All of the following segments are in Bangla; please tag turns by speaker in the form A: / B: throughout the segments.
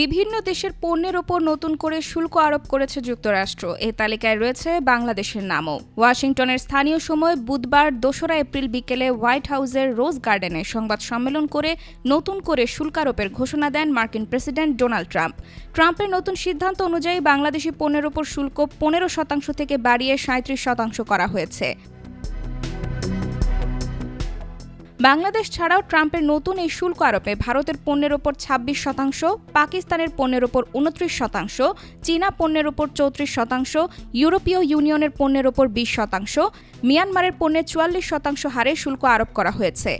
A: বিভিন্ন দেশের পণ্যের ওপর নতুন করে শুল্ক আরোপ করেছে যুক্তরাষ্ট্র। এ তালিকায় রয়েছে বাংলাদেশের নামও। ওয়াশিংটনের স্থানীয় সময় বুধবার দোসরা এপ্রিল বিকেলে হোয়াইট হাউসের রোজ গার্ডেনে সংবাদ সম্মেলন করে নতুন করে শুল্ক আরোপের ঘোষণা দেন মার্কিন প্রেসিডেন্ট ডোনাল্ড ট্রাম্প। ট্রাম্পের নতুন সিদ্ধান্ত অনুযায়ী বাংলাদেশি পণ্যের ওপর শুল্ক পনেরো শতাংশ থেকে বাড়িয়ে সাঁত্রিশ শতাংশ করা হয়েছে। বাংলাদেশ ছাড়াও ট্রাম্পের নতুন এই শুল্ক আরোপে ভারতের পণ্যের ওপর ২৬ শতাংশ, পাকিস্তানের পণ্যের ওপর উনত্রিশ শতাংশ, চীনা পণ্যের ওপর চৌত্রিশ শতাংশ, ইউরোপীয় ইউনিয়নের পণ্যের ওপর বিশ শতাংশ, মিয়ানমারের পণ্যে চুয়াল্লিশ শতাংশ হারে শুল্ক আরোপ করা হয়েছে।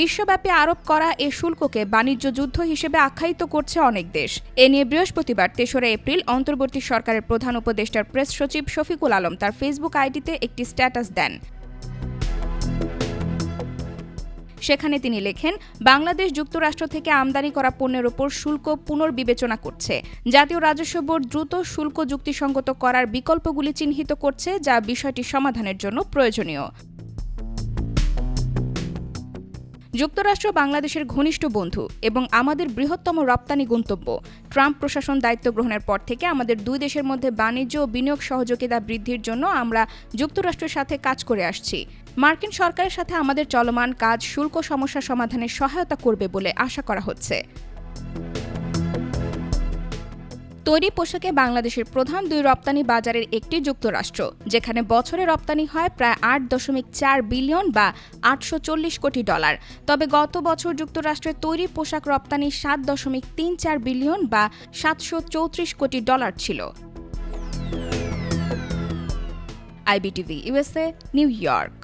A: বিশ্বব্যাপী আরোপ করা এ শুল্ককে বাণিজ্য যুদ্ধ হিসেবে আখ্যায়িত করছে অনেক দেশ। এ নিয়ে বৃহস্পতিবার তেসরা এপ্রিল অন্তর্বর্তী সরকারের প্রধান উপদেষ্টার প্রেস সচিব শফিকুল আলম তার ফেসবুক আইডিতে একটি স্ট্যাটাস দেন। সেখানে তিনি লেখেন, বাংলাদেশ যুক্তরাষ্ট্র থেকে আমদানি করা পণ্যের ওপর শুল্ক পুনর্বিবেচনা করছে। জাতীয় রাজস্ব বোর্ড দ্রুত শুল্ক যুক্তিসঙ্গত করার বিকল্পগুলি চিহ্নিত করছে, যা বিষয়টি সমাধানের জন্য প্রয়োজনীয়। যুক্তরাষ্ট্র বাংলাদেশের ঘনিষ্ঠ বন্ধু এবং আমাদের বৃহত্তম রপ্তানি গন্তব্য। ট্রাম্প প্রশাসন দায়িত্ব গ্রহণের পর থেকে আমাদের দুই দেশের মধ্যে বাণিজ্য ও বিনিয়োগ সহযোগিতা বৃদ্ধির জন্য আমরা যুক্তরাষ্ট্রের সাথে কাজ করে আসছি। মার্কিন সরকারের সাথে আমাদের চলমান কাজ শুল্ক সমস্যা সমাধানে সহায়তা করবে বলে আশা করা হচ্ছে। তৈরি পোশাকে বাংলাদেশের প্রধান দুই রপ্তানি বাজারের একটি যুক্তরাষ্ট্র, যেখানে বছরে রপ্তানি হয় প্রায় আট দশমিক চার বিলিয়ন বা আটশো চল্লিশ কোটি ডলার। তবে গত বছর যুক্তরাষ্ট্রের তৈরি পোশাক রপ্তানি সাত দশমিক তিন চার বিলিয়ন বা সাতশো চৌত্রিশ কোটি ডলার ছিল। IBTV USA New York.